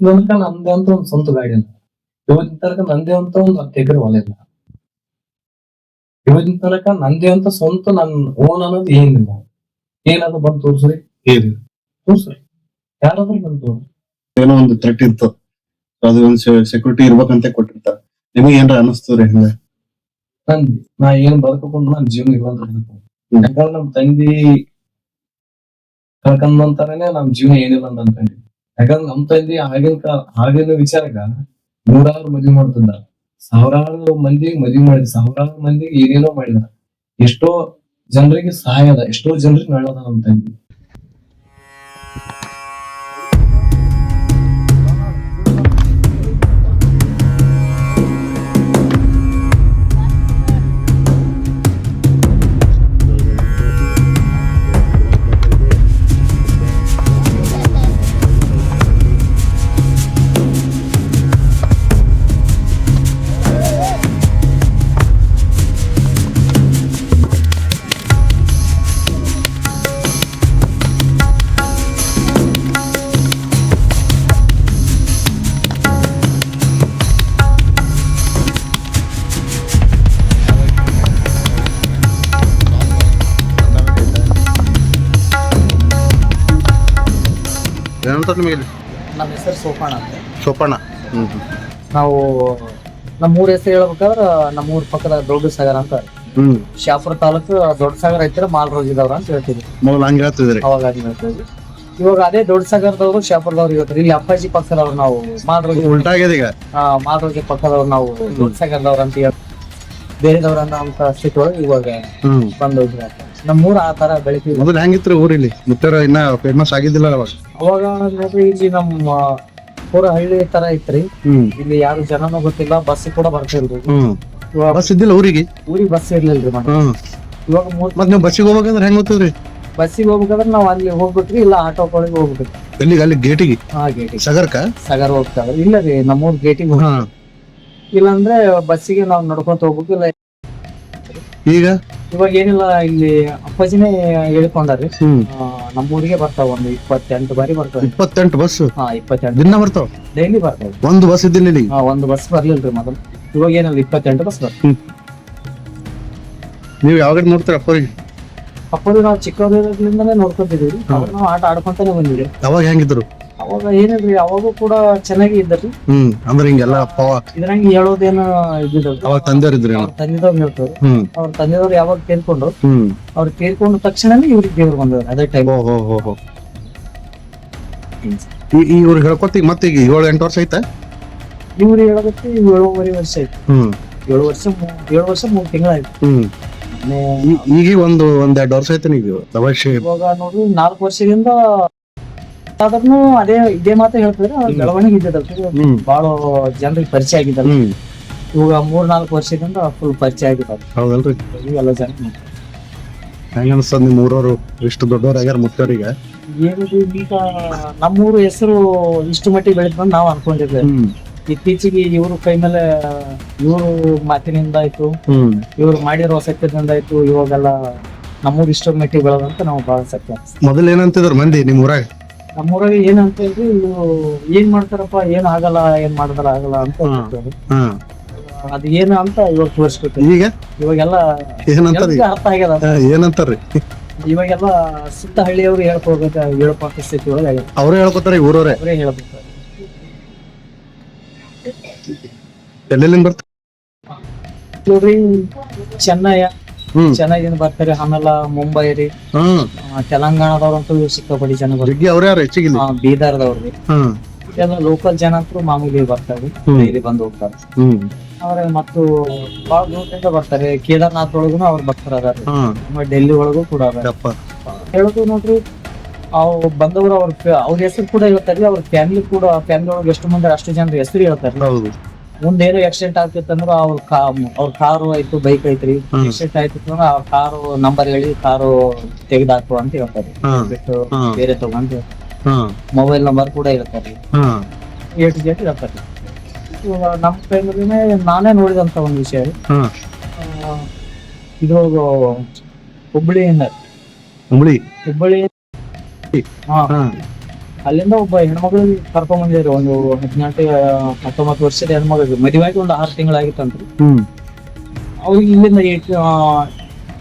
ತನಕ ನಮ್ದೇ ಅಂತ ಒಂದ್ ಸ್ವಂತ ಗಾಡಿ ಇಲ್ಲ ಇವತ್ತಿನ ತನಕ ನಂದೇ ಅಂತ ಒಂದ್ ಹತ್ತು ಎಕರೆ ಹೊಲ ಇಲ್ಲ. ಇವತ್ತಿನ ತನಕ ನಂದೇ ಅಂತ ಸ್ವಂತ ನನ್ ಓನ್ ಅನ್ನೋದು ಏನಿಲ್ಲ. ಏನಾದ್ರು ಬಂದು ತೋರ್ಸ್ರಿ. ಏನಿಲ್ಲ. ತೋರ್ಸ್ರಿ. ಯಾರಾದ್ರೂ ಬಂದು ತೋರ್ಸ್ರಿ. ಏನೋ ಒಂದು ಥ್ರೆಟ್ ಇತ್ತು. ಅದು ಒಂದು ಸೆಕ್ಯೂರಿಟಿ ಇರ್ಬೇಕಂತ ಕೊಟ್ಟಿರ್ತಾರ. ನಿಮಗೆ ಏನ್ರ ಅನಿಸ್ತದ್ರಿ ಹಂಗ? ನನ್ ನಾ ಏನ್ ಬದುಕೊಂಡು ನನ್ ಜೀವನ ಇರುವಂತ. ಯಾಕಂದ್ರೆ ನಮ್ ತಂದಿ ಕಳ್ಕೊಂಡ್ ನಮ್ ಜೀವನ ಏನಿಲ್ಲ ಅಂತ ಯಾಕಂದ್ರೆ ನಮ್ ತಂದೆ ಆಗಿನ ಕಾಲ ಆಗಿನ ವಿಚಾರಕ್ಕ ನೂರಾರು ಮದ್ವಿ ಮಾಡ್ತಿದ್ದ. ಸಾವಿರಾರು ಮಂದಿ ಮದ್ವಿ ಮಾಡಿದ. ಸಾವಿರಾರು ಮಂದಿಗೆ ಏನೇನೋ ಮಾಡಿದ. ಎಷ್ಟೋ ಜನರಿಗೆ ಸಹಾಯ ಅದ. ಎಷ್ಟೋ ಜನರಿಗೆ ನಳ್ಳದ ನಮ್ ತಂದಿ. ಏನಂತ ನಿಮಗೆ ಇಲ್ಲಿ? ನಮ್ಮ ಹೆಸರು ಸೋಪಾಣ ಅಂತ. ಸೋಪಣ್ಣ ಹ್ಮ್ ನಾವು ನಮ್ಮ ಊರ ಹೆಸರು ಹೇಳ್ಬೇಕಾದ್ರ ನಮ್ಮ ಊರ ಪಕ್ಕದ ದೊಡ್ಡ ಸಾಗರ ಅಂತ. ಹ್ಮ್. ಶಾಪುರ ತಾಲೂಕು ದೊಡ್ಡ ಸಾಗರ ಐತಿರ ಮಾಲ್ ರೋಜಿದವ್ರ ಅಂತ ಹೇಳ್ತೀವಿ. ಮೊದಲು ಹಂಗೆ ಹೇಳ್ತಿದ್ರಿ ಅವಾಗ ಹಂಗೆ ಹೇಳ್ತೀವಿ ಇವಾಗ ಅದೇ ದೊಡ್ಡ ಸಾಗರದವರು ಶಾಪುರದವ್ರು ಇವತ್ತು ಇಲ್ಲಿ ಅಪ್ಪಾಜಿ ಪಕ್ಕದವ್ರು ನಾವು ಮಾಲ್ ರೋಜಿ ಉಲ್ಟಾ ಆಗ್ಯದ ಈಗ. ಆ, ಮಾಲ್ ರೋಜಿ ಪಕ್ಕದವ್ರು ನಾವು ದೊಡ್ಡ ಸಾಗರದವ್ರು ಅಂತ ಹೇಳಿ ಬೇರೆದವ್ರನ್ನ ಅಂತ ಸ್ಥಿತಿ ಒಳಗೆ ಇವಾಗ ಹ್ಮ್. ಬಂದು ನಮ್ಮೂರ ಆ ತರ ಬೆಳಿತೀವಿ. ಮೊದಲು ಹೆಂಗಿತ್ರಿ ಊರಿಲ್ಲಿ? ಮುತ್ತರ ಇನ್ನ ಫೇಮಸ್ ಆಗಿದ್ದಿಲ್ಲ ಅವಾಗ. ಅವಾಗ ನೋಡ್ರಿ ಇಲ್ಲಿ ನಮ್ಮ ಪೂರ ಹಳ್ಳಿ ತರ ಇತ್ರಿ. ಹ್ಮ್. ಇಲ್ಲಿ ಯಾರು ಜನನು ಗೊತ್ತಿಲ್ಲ ಬಸ್ ಕೂಡ ಬರ್ತಿಲ್ರಿ ಹ್ಮ್. ಇವಾಗ ಬಸ್ ಇದ್ದಿಲ್ಲ ಊರಿಗೆ? ಊರಿಗೆ ಬಸ್ ಇರ್ಲಿಲ್ರಿ ಮತ್ತೆ ಹ್ಮ್. ಇವಾಗ ಮೂರ್ ಮತ್ ನೀವು ಬಸ್ಸಿಗೆ ಹೋಗ್ಬೇಕಂದ್ರೆ ಹೆಂಗ್ ಗೊತ್ತದ್ರಿ? ಬಸ್ಸಿಗೆ ಹೋಗ್ಬೇಕಾದ್ರೆ ನಾವ್ ಅಲ್ಲಿ ಹೋಗ್ಬೇಕ್ರಿ ಇಲ್ಲ ಆಟೋಗಳಿಗೆ ಹೋಗ್ಬೇಕು ಎಲ್ಲಿಗೆ ಅಲ್ಲಿ ಗೇಟಿಗೆ ಹಾ ಗೇಟಿಗೆ ಸಗರ್ಕ ಸಾಗರ್ ಹೋಗ್ತಾವ್ರಿ ಇಲ್ಲ ರೀ ನಮ್ಮೂರ್ ಗೇಟಿಗೆ ಹಾ. ಇಲ್ಲಾಂದ್ರೆ ಬಸ್ಸಿಗೆ ನಾವ್ ನಡ್ಕೊಂತ ಹೋಗ್ಬೇಕು ಇಲ್ಲ ಈಗ? ಇವಾಗ ಏನಿಲ್ಲ ಇಲ್ಲಿ ಅಪ್ಪಾಜಿನೇ ಹೇಳ್ಕೊಂಡಾರ್ರಿ ಹ್ಮ್. ನಮ್ಮೂರಿಗೆ ಬರ್ತಾವ ಒಂದು ಇಪ್ಪತ್ತೆಂಟು ಬಾರಿ ಬರ್ತಾವ ಇಪ್ಪತ್ತೆಂಟು ಬಸ್ ಹಾ ಇಪ್ಪತ್ತೆಂಟು. ದಿನ ಬರ್ತಾವ ಡೈಲಿ ಬರ್ತಾವ ಒಂದು ಬಸ್ ಇದ್ದಿಲ್ಲ ಇಲ್ಲಿ? ಹಾ ಒಂದು ಬಸ್ ಬರ್ಲಿಲ್ರಿ ಮೊದಲು ಇವಾಗ ಏನಿಲ್ಲ ಇಪ್ಪತ್ತೆಂಟು ಬಸ್ ಬರ್ತಾವ ನೀವು ಯಾವಾಗ ನೋಡ್ತೀರ ಅಪ್ಪರಿಗೆ ಅಪ್ಪರು ನಾವು ಚಿಕ್ಕವರಿರೋದ್ರಿಂದನೇ ನೋಡ್ಕೊಂತಿದ್ದೀವಿ. ನಾವು ಆಟ ಆಡ್ಕೊಂತಾನೆ ಬಂದಿದ್ದೀವಿ. ಅವಾಗ ಹೆಂಗಿದ್ರು? ಅವಾಗ ಏನಿಲ್ರಿ ಅವಾಗೂ ಕೂಡ ಚೆನ್ನಾಗಿ ಇದ್ದರಿ ಹ್ಮ್ ಅಂದ್ರೆ ಹಿಂಗೆಲ್ಲ ಪವ ಇದ್ರಂಗ ಹೇಳೋದೇನು ಇದ್ದಿದ್ದಲ್ರಿ ಅವಾಗ ತಂದೆಯವ್ರಿದ್ರಿ ಅವ್ರ ತಂದೆದವ್ರು ಹೇಳ್ತಾರೆ ಹ್ಮ್. ಅವ್ರ ತಂದೆದವ್ರು ಯಾವಾಗ ಕೇಳ್ಕೊಂಡ್ರು? ಹ್ಮ್. ಅವ್ರು ಕೇಳ್ಕೊಂಡ ತಕ್ಷಣನೇ ಇವ್ರಿಗೆ ದೇವ್ರು ಬಂದವ್ರು ಅದೇ ಟೈಮ್ ಓ ಹೋ ಹೋ ಹೋ. ಈ ಈ ಇವ್ರಿಗೆ ಹೇಳ್ಕೊತ ಮತ್ತೆ ಈಗ ಏಳು ಎಂಟು ವರ್ಷ ಐತೆ? ಇವ್ರು ಹೇಳೋದಕ್ಕೆ ಏಳುವರೆ ವರ್ಷ ಆಯ್ತು ಹ್ಮ್. ಏಳು ವರ್ಷ ಮೂ- ಏಳು ವರ್ಷ ಮೂರು ತಿಂಗಳಾಯ್ತು. ಹ್ಮ್. ಈ- ಈಗ ಒಂದು ಒಂದ್ ಎರಡು ವರ್ಷ ಐತೆ ನೀವು ಅವಶ್ಯ ಇವಾಗ ನೋಡ್ರಿ ನಾಲ್ಕು ವರ್ಷದಿಂದ ಆದ್ರೂ ಅದೇ ಇದೇ ಮಾತು ಹೇಳ್ತಿದ್ರೆ ಅವ್ರ ಬೆಳವಣಿಗೆ ಇದ್ದದಲ್ರಿ ಹ್ಮ್. ಬಹಳ ಜನರಿಗೆ ಪರಿಚಯ ಆಗಿದ್ದಲ್ಲ ಹ್ಮ್. ಇವಾಗ ಮೂರ್ ನಾಲ್ಕು ವರ್ಷದಿಂದ ಫುಲ್ ಪರಿಚಯ ಆಗಿದ್ದಾರೆ. ಹೌದಲ್ರಿ. ಎಲ್ಲ ಜನ ಹೆಂಗ ಅನ್ಸ್ತದ ನಿಮ್ ಊರವ್ರು? ಇಷ್ಟು ದೊಡ್ಡವ್ರ ಆಗ್ಯಾರ ಮುತ್ತವ್ರಿಗೆ ಏನಿದೆ ಈಗ ನಮ್ಮೂರು ಹೆಸರು ಇಷ್ಟು ಮಟ್ಟಿಗೆ ಬೆಳೆದ್ ಬಂದು ನಾವು ಅನ್ಕೊಂಡಿದ್ದೆ ಹ್ಮ್. ಇತ್ತೀಚೆಗೆ ಇವ್ರ ಕೈ ಮೇಲೆ ಇವರು ಮಾತಿನಿಂದ ಆಯ್ತು. ಹ್ಮ್. ಇವ್ರು ಮಾಡಿರೋ ಸತ್ಯದಿಂದ ಆಯ್ತು. ಇವಾಗೆಲ್ಲ ನಮ್ಮೂರು ಇಷ್ಟು ಮಟ್ಟಿಗೆ ಬೆಳೆದಂತ ನಾವು ಬಹಳ ಸತ್ಯ. ಅನ್ಸುತ್ತೆ. ಮೊದಲ್ ಏನಂತಿದ್ರು ಮಂದಿ ನಿಮ್ ಊರಾಗ? ನಮ್ಮೂರಾಗ ಏನಂತ ಹೇಳಿ ಇವು ಏನ್ ಮಾಡ್ತಾರಪ್ಪ ಏನ್ ಆಗಲ್ಲ ಏನ್ ಮಾಡಿದ್ರ ಆಗಲ್ಲ ಅಂತ ಹ್ಮ್. ಹೇಳ್ತಾರೆ. ಹಾ ಅದು ಏನು ಅಂತ ಇವಾಗ ತೋರಿಸ್ಬೇಕು. ಈಗ? ಇವಾಗೆಲ್ಲ ಏನಂತಾರ? ಅರ್ಥ ಆಗ್ಯದ? ಏನಂತಾರ ಏನಂತಾರ್ರಿ? ಇವಾಗೆಲ್ಲ ಸುತ್ತ ಹಳ್ಳಿಯವರು ಹೇಳ್ಕೊಳ್ಬೇಕ ಹೇಳ್ಕೊಂತ ಸ್ಥಿತಿ ಒಳಗೆ ಆಗ್ಯದ. ಅವ್ರೇ ಹೇಳ್ಕೊತಾರ ಊರವ್ರೆ? ಅವರೇ ಹೇಳ್ಬೇಕು. ಎಲ್ಲೆಲ್ಲಿಂದ ಬರ್ತಾರೆ? ನೋಡ್ರಿ ಚೆನ್ನೈ ಚೆನ್ನೈದಿಂದ ಬರ್ತಾರೆ ಆಮೇಲೆ ಮುಂಬೈ ರೀ. ಹ್ಮ್. ತೆಲಂಗಾಣದವ್ರಂತೂ ಸಿಕ್ಕಾಪಡಿ ಜನ ಬರ್ತಾರೆ ಜಗ್ಗಿ ಅವ್ರ ಯಾರು ಹೆಚ್ಚಿಗಿಲ್ಲ ಆ, ಬೀದರ್ದವ್ರಿ ಹ್ಮ್. ಎಲ್ಲ ಲೋಕಲ್ ಜನ ಅಂತೂ ಮಾಮೂಲಿ ಬರ್ತಾರೆ ಹ್ಮ್. ಇಲ್ಲಿ ಬಂದು ಹೋಗ್ತಾರೆ. ಅವ್ರ ಅವ್ರೆ ಮತ್ತು ಬಹಳ ದೂರದಿಂದ ಬರ್ತಾರೆ ಕೇದಾರ್ನಾಥ್ ಒಳಗೂ ಅವ್ರು ಬರ್ತಾರ ಅದಾರ ಹ್ಮ್. ಆಮೇಲೆ ಡೆಲ್ಲಿ ಒಳಗೂ ಕೂಡ ಅದಾರ ಯಪ್ಪ. ಹೇಳೋದು ನೋಡ್ರಿ ಅವ್ ಬಂದವರು ಅವ್ರ ಅವ್ರ ಹೆಸರು ಕೂಡ ಹೇಳ್ತಾರೆ ಅವ್ರ ಫ್ಯಾಮಿಲಿ ಕೂಡ ಫ್ಯಾಮಿಲಿ ಒಳಗೆ ಎಷ್ಟು ಮಂದಿ ಅಷ್ಟು ಜನರ ಹೆಸರು ಹೇಳ್ತಾರೆ ಹೌದು. ಮುಂದೆ ಏನೋ ಆಕ್ಸಿಡೆಂಟ್ ಆಗ್ತಿತ್ತು ಅಂದ್ರೆ ಅವ್ರ ಕಾ ಅವ್ರ ಕಾರು ಆಯ್ತು ಬೈಕ್ ಐತ್ರಿ ಆಕ್ಸಿಡೆಂಟ್ ಆಯ್ತು ಅಂದ್ರೆ ಅವ್ರ ಕಾರು ನಂಬರ್ ಹೇಳಿ ಕಾರು ತೆಗೆದಾಕು ಅಂತ ಹೇಳ್ತಾರೆ. ಬಿಟ್ಟು ಬೇರೆ ತಗೊಂಡು ಮೊಬೈಲ್ ನಂಬರ್ ಕೂಡ ಹೇಳ್ತಾರೆ. ಏಟ್ ಜೇಟ್ ಟು ಜೆಡ್ ಹೇಳ್ತಾರೆ. ನಮ್ಮ ನಾನೇ ನೋಡಿದಂತ ಒಂದು ವಿಷಯ. ಇದು ಹುಬ್ಬಳ್ಳಿಯಿಂದ ಹುಬ್ಬಳ್ಳಿ ಹುಬ್ಬಳ್ಳಿ ಹಾ. ಅಲ್ಲಿಂದ ಒಬ್ಬ ಹೆಣ್ಮಗಳು ಕರ್ಕೊಂಡ್ ಬಂದಿದ್ರು ಒಂದು ಹದಿನೆಂಟು ಹತ್ತೊಂಬತ್ತು ವರ್ಷದ ಹೆಣ್ಮಗಳಿಗೆ. ಮದುವೆ ಆಗಿ ಒಂದು ಆರು ತಿಂಗಳಾಗಿತ್ತು ಹ್ಮ್. ಅವ್ರಿಗೆ ಇಲ್ಲಿಂದ ಆ,